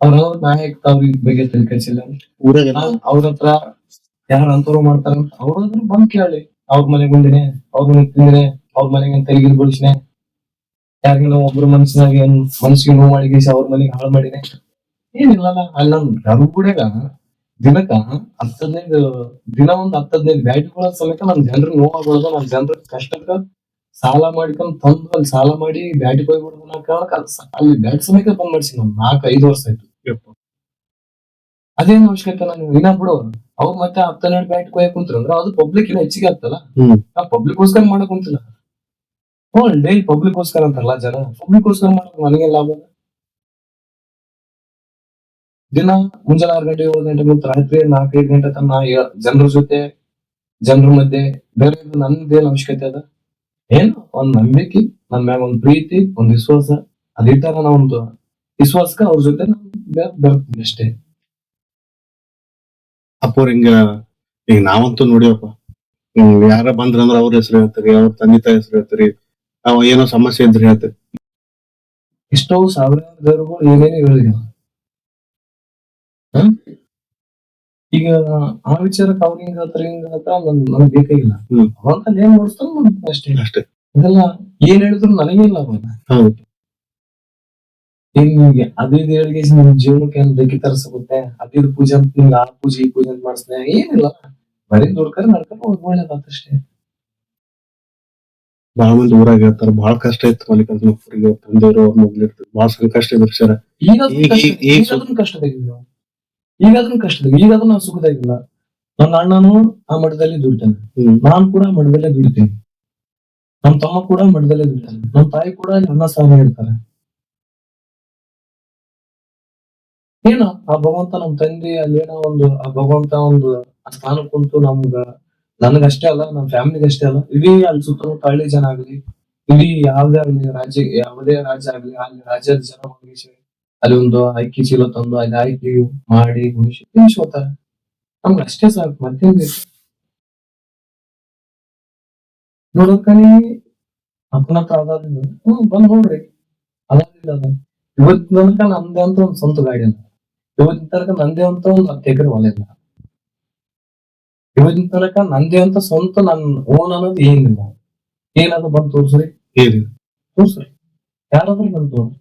ಅವ್ರ ನಾಯಕ ಅವ್ರ ಬಗ್ಗೆ ತಲೆ ಕೆಡಿಸಿಲ್ಲ ಅವ್ರ ಹತ್ರ ಯಾರ ಅಂತವ್ರು ಮಾಡ್ತಾರೆ ಅವ್ರಾದ್ರೂ ಬಂದ್ ಕೇಳಿ. ಅವ್ರ ಮನೆಗ್ ಬಂದಿನಿ ಅವ್ರ ಮನೆಗ್ ತಿಂದಿನಿ ಅವ್ರ ಮನೆಗೆ ತೆರಿಗೆ ಬಡಿಸಿನೆ ಯಾರಿಗಿನ ಒಬ್ರು ಮನ್ಸಿನಾಗ ಮನಸ್ಸಿಗೆ ನೋವು ಮಾಡಿ ಗೀಸಿ ಅವ್ರ ಮನೆಗೆ ಹಾಳು ಮಾಡಿನಿ. ಏನಿಲ್ಲ ಅಲ್ಲಿ ನಮ್ ಯಾರು ಕೂಡ ದಿನಕ್ಕ ಹತ್ತ್ ಹದಿನೈದು ದಿನ ಒಂದ್ ಹತ್ತ್ ಹದಿನೈದು ಬ್ಯಾಟಿಗಳ ಸಮೇತ ನಮ್ ಜನರು ನೋವಾಗ್ಬಿಡೋದು ನಮ್ ಜನರ ಕಷ್ಟಕ್ಕ ಸಾಲ ಮಾಡ್ಕೊಂಡ್ ತಂದು ಅಲ್ಲಿ ಸಾಲ ಮಾಡಿ ಬ್ಯಾಟ್ ಹೋಗ್ಬಿಡೋದು ಅನ್ನೋ ಕಾರಣಕ್ಕೆ ಅಲ್ಲಿ ಬ್ಯಾಟ್ ಸಮೇತ ಬಂದ್ ಮಾಡಿಸಿ ನಮ್ ನಾಲ್ಕು ಐದು ವರ್ಷ ಆಯ್ತು. ಅದೇನ್ ಅವಶ್ಯಕತೆ ನಾನು ಇನ್ನ ಬಿಡು. ಅವ್ರು ಮತ್ತೆ ಹತ್ತೆರಡು ಬ್ಯಾಟ್ ಕೊಯ್ಯಕ್ ಕುಂತ್ರ ಅಂದ್ರೆ ಅದು ಪಬ್ಲಿಕ್ ಇನ್ನ ಹೆಚ್ಚಿಗೆ ಆಗ್ತಲ್ಲ. ನಾವ್ ಪಬ್ಲಿಕ್ ಗೋಸ್ಕರ ಮಾಡಕ್ ಕುಂತಿಲ್ಲ. ಹ್ಞೂ ಡೈಲಿ ಪಬ್ಲಿಕ್ ಗೋಸ್ಕರ ಅಂತಾರಲ್ಲ ಜನ. ಪಬ್ಲಿಕ್ ಗೋಸ್ಕರ ಮಾಡಕ್ ನನಗೆ ಲಾಭ? ದಿನ ಮುಂಜಾನೆ ಆರು ಗಂಟೆ ಏಳು ಗಂಟೆ ಮತ್ತು ರಾತ್ರಿ ನಾಲ್ಕೈದು ಗಂಟೆ ತನ್ನ ಜನರ ಜೊತೆ ಜನರ ಮಧ್ಯೆ ಬೇರೆ ನನ್ದೇನ್ ಅವಶ್ಯಕತೆ ಅದ. ಏನು? ಒಂದ್ ನಂಬಿಕೆ ನನ್ ಮ್ಯಾಗ ಒಂದ್ ಪ್ರೀತಿ ಒಂದ್ ವಿಶ್ವಾಸ. ಅದಿಟ್ಟಾಗ ನಾ ಒಂದು ವಿಶ್ವಾಸಕ್ಕ ಅವ್ರ ಜೊತೆ ನಾನು ಬರ್ತೀನಿ ಅಷ್ಟೇ. ಅಪ್ಪೋರ್ ಹಿಂಗ ಈಗ ನಾವಂತೂ ನೋಡಿವಪ್ಪ. ಹ್ಮ್ ಯಾರ ಬಂದ್ರಂದ್ರ ಅವ್ರ ಹೆಸರು ಹೇಳ್ತಾರಿ ಅವ್ರ ತಂದೆ ತಾಯಿ ಹೆಸರು ಹೇಳ್ತಾರಿ ಅವ ಏನೋ ಸಮಸ್ಯೆ ಇದ್ರೆ ಹೇಳ್ತಾರೆ. ಎಷ್ಟೋ ಸಾವಿರಾರು ದೇವರುಗಳು ಏನೇನು ಹೇಳಿದ್ರು? ಈಗ ಆ ವಿಚಾರಕ್ಕೆ ಅವ್ರ ಹಿಂಗ ಹತ್ರ ಹಿಂಗ ಹತ್ರ ನಮ್ಗೆ ನನಗ್ ಬೇಕಾಗಿಲ್ಲ. ಹ್ಮ್. ಅವಂತ ಏನ್ ಮಾಡ್ತೀನಿ ಅಷ್ಟೇ. ಅಷ್ಟೇ. ಇದೆಲ್ಲ ಏನ್ ಹೇಳಿದ್ರು ನನಗೆ ಇಲ್ಲ ಅವಾಗ. ಹೌದು. ನಿಮ್ಗೆ ಅದಿದ್ ಹೇಳಿಗೆ ನಿಮ್ ಜೀವನಕ್ಕೆ ಏನ್ ಬೇಕಿ ತರಿಸುತ್ತೆ ಅದಿದ್ ಪೂಜೆ ಅಂತ ನಿಮ್ಗೆ ಆ ಪೂಜೆ ಈ ಪೂಜೆ ಅಂತ ಮಾಡಿಸ್ದೆ. ಏನಿಲ್ಲ. ಬರೀ ದುಡ್ಕರ ನಡ್ಕೊಂಡು ಹೋಗ್ ಒಳ್ಳೇದಾತಷ್ಟೇ ಬಹಳ ಮಂದಿ ಊರಾಗ ಹೇಳ್ತಾರ ಬಹಳ ಕಷ್ಟ ಇತ್ತು ಮಲ್ಲಿಕಾರ್ಜುನಪ್ಪರಿಗೆ. ತಂದೆಯವರು ಅವ್ರ ಮೊದ್ಲಿರ್ತಾರೆ ಬಹಳ ಸಂಕಷ್ಟ ಇದ್ರು ಸರ್ ಈಗ ಈಗ- ಈಗ- ಈಗ ಸ್ವಲ್ಪ- ಅದನ್ನ ಕಷ್ಟದಾಗಿಲ್ಲ ಈಗ ಅದನ್ನ ಕಷ್ಟದಾಗ ಈಗ ಅದನ್ನ ನಾವು ಸುಖದಾಗಿಲ್ಲ. ನನ್ನ ಅಣ್ಣನು ಆ ಮಠದಲ್ಲಿ ದುಡಿತಾನೆ. ನಾನ್ ಕೂಡ ಮಠದಲ್ಲೇ ದುಡಿತೀನಿ. ನಮ್ ತಮ್ಮ ಕೂಡ ಮಠದಲ್ಲೇ ದುಡಿತಾನೆ. ನಮ್ ತಾಯಿ ಕೂಡ ಅನ್ನ ಸಾಲ ಇರ್ತಾರೆ ಏನೋ ಆ ಭಗವಂತ ನಮ್ ತಂದೆ ಅಲ್ಲೇನೋ ಒಂದು, ಆ ಭಗವಂತ ಒಂದು ಸ್ಥಾನ ಕುಂತು ನಮ್ಗ, ನನಗಷ್ಟೇ ಅಲ್ಲ, ನಮ್ ಫ್ಯಾಮಿಲಿಗೆ ಅಷ್ಟೇ ಅಲ್ಲ, ಇಡೀ ಅಲ್ಲಿ ಸುತ್ತಮುತ್ತ ಹಳ್ಳಿ ಜನ ಆಗ್ಲಿ, ಇಡೀ ಯಾವ್ದೇ ಆಗ್ಲಿ ರಾಜ್ಯ, ಯಾವುದೇ ರಾಜ್ಯ ಆಗ್ಲಿ, ಅಲ್ಲಿ ರಾಜ್ಯದ ಜನ ಮುಗಿಸಿ ಅಲ್ಲಿ ಒಂದು ಅಕ್ಕಿ ಚೀಲ ತಂದು ಅಲ್ಲಿ ಆಯ್ಕೆ ಮಾಡಿ ಮುಗಿಸಿ ತಿನ್ಸ್ಕೋತಾರ ನಮ್ಗೆ ಅಷ್ಟೇ ಸಾಕು, ಮತ್ತೇನ್ ಬೇಕು? ನೋಡಕ್ಕನಿ ಅಪ್ಪನ ಹತ್ರ ಬಂದ್ ನೋಡ್ರಿ ಅದಾದಿಲ್ಲ ಅದ ಇವತ್ ನನ್ಕ ನಮ್ದೇ ಅಂತ ಒಂದ್ ಸ್ವಂತ ಗಾಡಿ ಇಲ್ಲ ಇವತ್ತಿನ ತನಕ ನಂದೇ ಅಂತ ಒಂದು ಹತ್ತು ಎಕರೆ ಹೊಲ ಇಲ್ಲ. ಇವತ್ತಿನ ತನಕ ನಂದೇ ಅಂತ ಸ್ವಂತ ನನ್ ಓನ್ ಅನ್ನೋದು ಏನಿಲ್ಲ. ಏನಾದ್ರು ಬಂದು ತೋರ್ಸ್ರಿ. ಏನಿಲ್ಲ ತೋರ್ಸ್ರಿ. ಯಾರಾದ್ರೂ ಬಂದು ತೋರ್ಸ್ರಿ.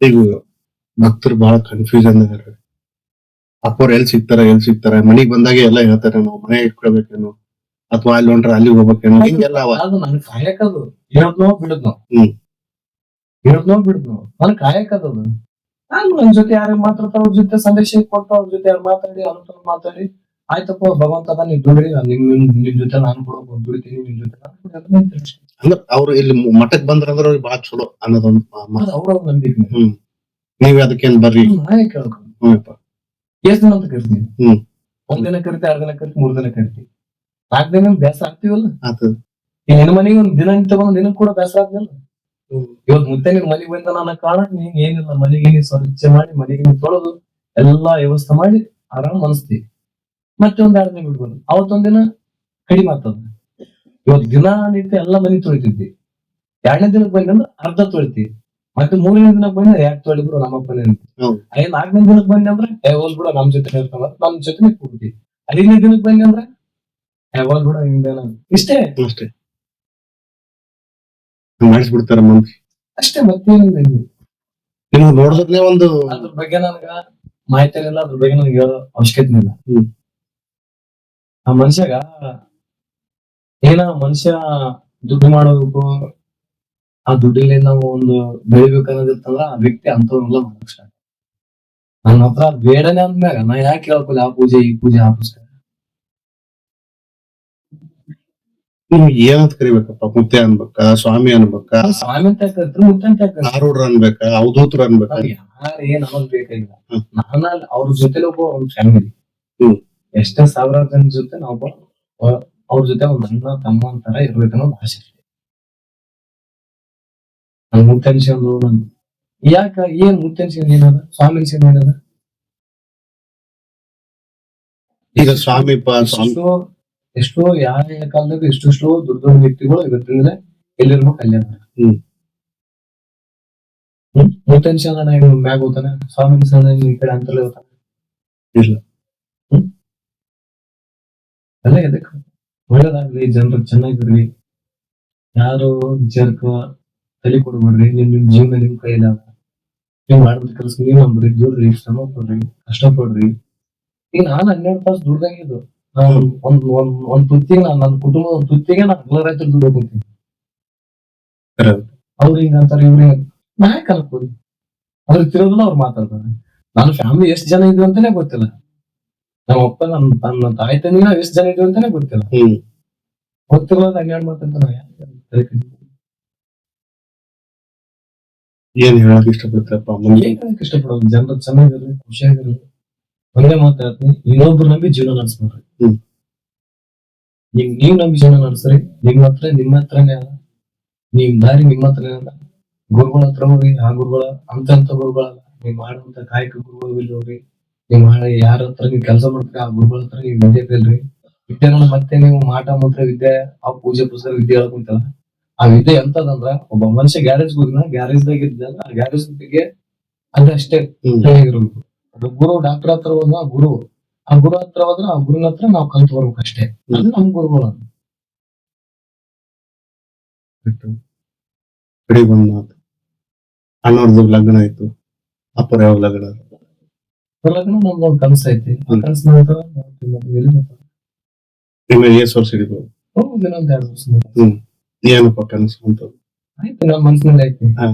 ಈಗ ಭಕ್ತರು ಬಹಳ ಕನ್ಫ್ಯೂಷನ್ ಅದಾರ. ಅಪ್ಪವ್ರು ಎಲ್ ಸಿಗ್ತಾರ ಎಲ್ಲಿ ಸಿಗ್ತಾರ? ಮನಿಗ್ ಬಂದಾಗ ಎಲ್ಲ ಹೇಳ್ತಾರೆ ನಾವು ಮನೆ ಇಟ್ಕೊಳ್ಬೇಕೇನು? ಅಥವಾ ಅಲ್ಲಿ ಹೊಂಟ್ರೆ ಅಲ್ಲಿ ಹೋಗ್ಬೇಕೇನು? ಹಿಂಗೆಲ್ಲ ಅದು ನನ್ ಕಾಯಕದು ಹೇಳದ್ನೋ ಬಿಡದ್ನೋ? ಹ್ಮ್. ಹೇಳದ್ನೋ ಬಿಡದ್ನೋ ನನ್ ಕಾಯಕದದು ಅದು. ನಾನು ನನ್ ಜೊತೆ ಯಾರಿಗೆ ಮಾತಾಡ್ತಾರ ಅವ್ರ ಜೊತೆ ಸಂದೇಶ ಕೊಟ್ಟು ಅವ್ರ ಜೊತೆ ಯಾರು ಮಾತಾಡಿ ಅನುಕೂಲ ಮಾತಾಡಿ. ಆಯ್ತಪ್ಪ ಭಗವಂತ ನೀವ್ ದುಡ್ರಿ ನಾನ್ ನಿಮ್ ನಿಮ್ ನಿಮ್ ಜೊತೆ ನಾನು ಕೂಡ ದುಡಿತೀನಿ ನಿಮ್ ಜೊತೆ ನಾನು ಕೂಡ ಅಂದ್ರ ಅವ್ರು ಇಲ್ಲಿ ಮಠಕ್ ಬಂದ್ರಂದ್ರ ಅವ್ರಿಗೆ ಬಹಳ ಚಲೋ ಅನ್ನೋದೊಂದು ಅವ್ರ ನಂಬಿಕೆ. ಹ್ಮ್. ನೀವ್ ಅದಕ್ಕೇನ್ ಬರ್ರಿ. ನಾಯಕ ನಾನೇ ಕೇಳ್ಕೊ ಹ್ಞೂಪ್ಪ ಎಷ್ಟ್ ದಿನ ಅಂತ ಕರಿತೀನಿ? ಹ್ಮ್. ಒಂದ್ ದಿನ ಕರಿತಿ ಎರಡ್ ದಿನ ಕರಿತಿ ಮೂರ್ ದಿನ ಕರಿತಿ ನಾಲ್ಕ್ ದಿನ ಬೇಸರ ಆಗ್ತೀವಲ್ಲ? ಆತದ. ನಿನ್ ಮನೆಗೆ ಒಂದ್ ದಿನ ತಗೊಂಡ್ ದಿನ ಕೂಡ ಬೇಸರ ಆಗ್ತಿಲ್ಲ ಇವತ್ ಮುತ್ತೆ ನೀನ್ ಮನೆಗೆ ಬಂದ ನನ್ನ ಕಾರಣ ನೀನ್ ಏನಿಲ್ಲ ಮನೆಗೆ ನೀನ್ ಸ್ವಚ್ಛ ಮಾಡಿ ಮನೆಗೆ ನೀನ್ ತೊಳೆದು ಎಲ್ಲಾ ವ್ಯವಸ್ಥೆ ಮಾಡಿ ಆರಾಮ್ ಅನಿಸ್ತಿ ಮತ್ತೆ ಒಂದ್ ಎರಡ್ ದಿನ ಬಿಡ್ಬೋದು ಅವತ್ತೊಂದಿನ ದಿನ ಕಡಿಮೆ ಆಗ್ತದ. ಇವತ್ ದಿನ ನಿತ್ಯ ಎಲ್ಲಾ ಮನೆ ತೊಳಿತಿದ್ವಿ ಎರಡನೇ ದಿನಕ್ಕೆ ಬಂದ್ರೆ ಅರ್ಧ ತೊಳಿತಿ. ಮತ್ತೆ ಮೂರನೇ ದಿನಕ್ಕೆ ಬಂದ್ರೆ ಯಾಕೆ ತೊಳಿದ್ರು ನಮ್ಮ ಅಂತ. ಹೌದು. ಐದ್ ನಾಲ್ಕನೇ ದಿನಕ್ಕೆ ಬಂದೆ ಅಂದ್ರೆ ಹೋಲ್ ಬಿಡ ನಮ್ ಜೊತೆ ಹೇಳ್ತಾನ ನಮ್ ಜೊತೆ ಕೂಡ್ತಿ ಐದನೇ ದಿನಕ್ಕೆ ಬಂದೆ ಅಂದ್ರೆ ಹೋಲ್ ಬಿಡ ಹಿಂದೆ ಇಷ್ಟೇ. ಅಷ್ಟೇ. ಮಾಡಿಸ್ಬಿಡ್ತಾರ ಮಂದಿ ಅಷ್ಟೇ ಮತ್ತೇನಿಲ್ಲ ಇಲ್ಲಿ. ನಿಮ್ಗೆ ನೋಡಿದ್ರೆ ಒಂದು ಅದ್ರ ಬಗ್ಗೆ ನನಗ ಮಾಹಿತಿ ಇಲ್ಲ ಅದ್ರ ಬಗ್ಗೆ ನನಗೆ ಹೇಳೋ ಅವಶ್ಯಕತೆ ಇಲ್ಲ ಹ್ಮ್. ಆ ಮನುಷ್ಯಗ ಏನ ಮನುಷ್ಯ ದುಡ್ಡು ಮಾಡಬೇಕು ಆ ದುಡ್ಡಲ್ಲಿ ನಾವು ಒಂದು ಬೆಳಿಬೇಕು ಆ ವ್ಯಕ್ತಿ ಅಂತವ್ರೆಲ್ಲ ಸ್ಟಾರ್ಟ್ ನನ್ನ ಹತ್ರ ಅದ್ ಬೇಡನೆ ಅಂದ್ಮ್ಯಾಗ ನಾ ಯಾಕೆ ಕೇಳ್ಕೊಲ್ಲ ಆ ಪೂಜೆ ಈ ಪೂಜೆ ಆ ಪುಸ್ತಕ ನಿಮ್ಗೆ ಏನಂತ ಕರಿಬೇಕಪ್ಪ? ಮುತ್ತೆ ಅನ್ಬೇಕ ಸ್ವಾಮಿ ಅನ್ಬೇಕ? ಸ್ವಾಮಿ ಅಂತ ಕರಿತಾರೆ ಮುತ್ತೆ ಅಂತ ಕರಿತಾರೆ. ಆರೂಢ್ರ ಅನ್ಬೇಕ ಅವಧೂತ್ರ ಅನ್ಬೇಕ? ಯಾರು ಏನ್ ಅನ್ನೋದ್ ಬೇಕಾಗಿಲ್ಲ. ಹ್ಮ್. ಅವ್ರ ಜೊತೆ ಒಬ್ಬ ಒಂದ್ ಫ್ಯಾಮಿಲಿ. ಎಷ್ಟೇ ಸಾವಿರಾರು ಜನ ಜೊತೆ ನಾವು ಅವ್ರ ಜೊತೆ ಒಂದ್ ಅಣ್ಣ ತಮ್ಮ ಅಂತಾರ ಇರ್ಬೇಕನ್ನೋದು ಆಸೆ ನನ್ ಮುತ್ತನ್ಸಿಕೊಂಡು ನನ್. ಯಾಕ? ಏನ್ ಮುತ್ತನ್ಸಿಕೊಂಡು ಏನದ? ಸ್ವಾಮಿ ಅನ್ಸಿಕೊಂಡು ಏನದ? ಈಗ ಸ್ವಾಮಿ ಪಾ ಸ್ವಾಮಿ ಎಷ್ಟೋ ಯಾವ ಯಾವ ಕಾಲದಾಗ ಎಷ್ಟೆಷ್ಟೋ ದೊಡ್ಡ ದೊಡ್ಡ ವ್ಯಕ್ತಿಗಳು ಇವತ್ತಿನ ಎಲ್ಲಿರ್ಬೇಕು ಅಲ್ಲೇ. ಹ್ಮ್. ಮುತ್ತನ್ ಶಾಣ ಮ್ಯಾಗ ಹೋತಾನ ಸ್ವಾಮಿ ಶಾಣ ಈ ಕಡೆ ಅಂತಲೇ ಹೋತಾನ ಇಲ್ಲ. ಹ್ಮ್? ಎಲ್ಲ ಎದಕ್? ಒಳ್ಳೇದಾಗ್ಲಿ ಜನರು ಚೆನ್ನಾಗಿರ್ಲಿ. ಯಾರು ಜರ್ಕ ತಲೆ ಕೊಡ್ಬೇಡ್ರಿ ನಿಮ್ ನಿಮ್ ಜೀವನ ನಿಮ್ ಕೈಲ ನೀವ್ ಮಾಡಿದ ಕೆಲಸ ನೀವ್ ನಂಬ್ರಿ ದುಡ್ರಿ ಶ್ರಮ ಪಡ್ರಿ ಕಷ್ಟಪಡ್ರಿ ಈಗ ನಾನ್ ಹನ್ನೆರಡು ತಾಸು ದುಡ್ದಂಗಿದ್ದು ನಾನು ಒಂದ್ ಒಂದ್ ಒಂದ್ ತುತ್ತಿಗೆ ನಾನು ನನ್ನ ಕುಟುಂಬದ ಒಂದ್ ತುತ್ತಿಗೆ ನಾನು ಎಲ್ಲ ರೈತರು ದುಡ್ಡು Correct. ಅವ್ರು ಹಿಂಗ ಅಂತಾರೆ ಇವ್ರಿಗೆ ನಾ ಯಾಕೆ ಅನ್ಕೋದು ಅವ್ರು ತಿರೋದಿಲ್ಲ ಅವ್ರು ಮಾತಾಡ್ತಾರೆ. ನನ್ನ ಫ್ಯಾಮಿಲಿ ಎಷ್ಟ್ ಜನ ಇದ್ವಿ ಅಂತಾನೆ ಗೊತ್ತಿಲ್ಲ. ನಮ್ಮ ಅಪ್ಪ ನನ್ನ ನನ್ನ ತಾಯಿ ತಂಗಿ ನಾವ್ ಎಷ್ಟ್ ಜನ ಇದ್ವಿ ಅಂತಾನೆ ಗೊತ್ತಿಲ್ಲ. ಗೊತ್ತಿಲ್ಲ ತಲೆ ಕೆಡಿಸ್ಕೊಳ್ಳೋದು? ಏನ್ ಹೇಳಕ್ ಇಷ್ಟಪಡ್ತಾರಪ್ಪ ಇಷ್ಟಪಡೋದು? ಜನರು ಚೆನ್ನಾಗಿರ್ಲಿ ಖುಷಿಯಾಗಿರ್ಲಿ. ಒಂದೇ ಮಾತಾಡ್ತೀನಿ ಇನ್ನೊಬ್ರು ನಂಬಿ ಜೀವನ ನಡೆಸ್ಬೇಡ್ರಿ. ನಿಮ್ ನೀವ್ ನಂಬಿ ಜೀವನ ನಡೆಸ್ರಿ ನಿಮ್ ಹತ್ರ ನಿಮ್ಮ ಹತ್ರನೇ ಅಲ್ಲ. ನಿಮ್ ದಾರಿ ನಿಮ್ಮ ಹತ್ರನೇ ಅಲ್ಲ. ಗುರುಗಳ ಹತ್ರ ಹೋಗಿ ಆ ಗುರುಗಳ ಅಂತ ಅಂತ ಗುರುಗಳಲ್ಲ. ನೀವ್ ಮಾಡುವಂತ ಕಾಯಕ ಗುರುಗಳು ಹೋಗ್ರಿ. ನೀವ್ ಮಾಡಿ ಯಾರ ಹತ್ರ ನೀವ್ ಕೆಲಸ ಮಾಡ್ತೀರಿ ಆ ಗುರುಗಳ ಹತ್ರ ನೀವ್ ವಿದ್ಯೆ ಕಲ್ರಿ ಮತ್ತೆ ನೀವು ಮಾಟ ಮಂತ್ರ ವಿದ್ಯೆ ಆ ಪೂಜೆ ಪುಸ್ತಕ ವಿದ್ಯೆ ಹೇಳ್ಕೊಂತಲ್ಲ ಆ ವಿದ್ಯೆ ಎಂತದಂದ್ರ ಒಬ್ಬ ಮನುಷ್ಯ ಗ್ಯಾರೇಜ್ ಹೋಗಿನ ಗ್ಯಾರೇಜ್ ದಾಗ ಇದ್ದಲ್ಲ ಆ ಗ್ಯಾರೇಜ್ ಬಗ್ಗೆ ಅದಷ್ಟೇ ಅಷ್ಟೇ ಚೆನ್ನಾಗಿರ್ಬೇಕು ಒಬ್ಬ ಗುರು ಡಾಕ್ಟರ್ ಹತ್ರ ಹೋದ ಆ ಗುರು ಆ ಗುರು ಹತ್ರ ಹೋದ್ರೆ ಆ ಗುರುನ ಹತ್ರ ನಾವು ಕಲ್ತು ಬರ್ಬೇಕು ಅಷ್ಟೇ ಅದು ನಮ್ ಗುರುಗಳು ಕಡೆಗೆ ಒಂದ್ ಮಾತು ಅಣ್ಣವ್ರದ್ದು ಲಗ್ನ ಆಯ್ತು ಅಪ್ಪರ ಯಾವ ಲಗ್ನ ಹೊರಗಡೆ ನಮ್ದು ಒಂದು ಕನಸು ಐತಿ ಆ ಹ್ಮ್. ಕನಸು ನಂತರ ನಾವು ಮದ್ವೆ ಎಲ್ಲಿ ಬರ್ತಾರೆ? ನಿಮಗೆ ಎಷ್ಟ್ ವರ್ಷ ಹಿಡಿಬೋದು ಹೋಗ್ಬೋದು ಇನ್ನೊಂದ್ ಎರಡು ವರ್ಷ ನಂತರ. ಏನಪ್ಪ ಕನಸು ಅಂತ ಆಯ್ತು ನಮ್ಮ ಮನ್ಸಿನಲ್ಲಿ ಐತಿ ಹಾ.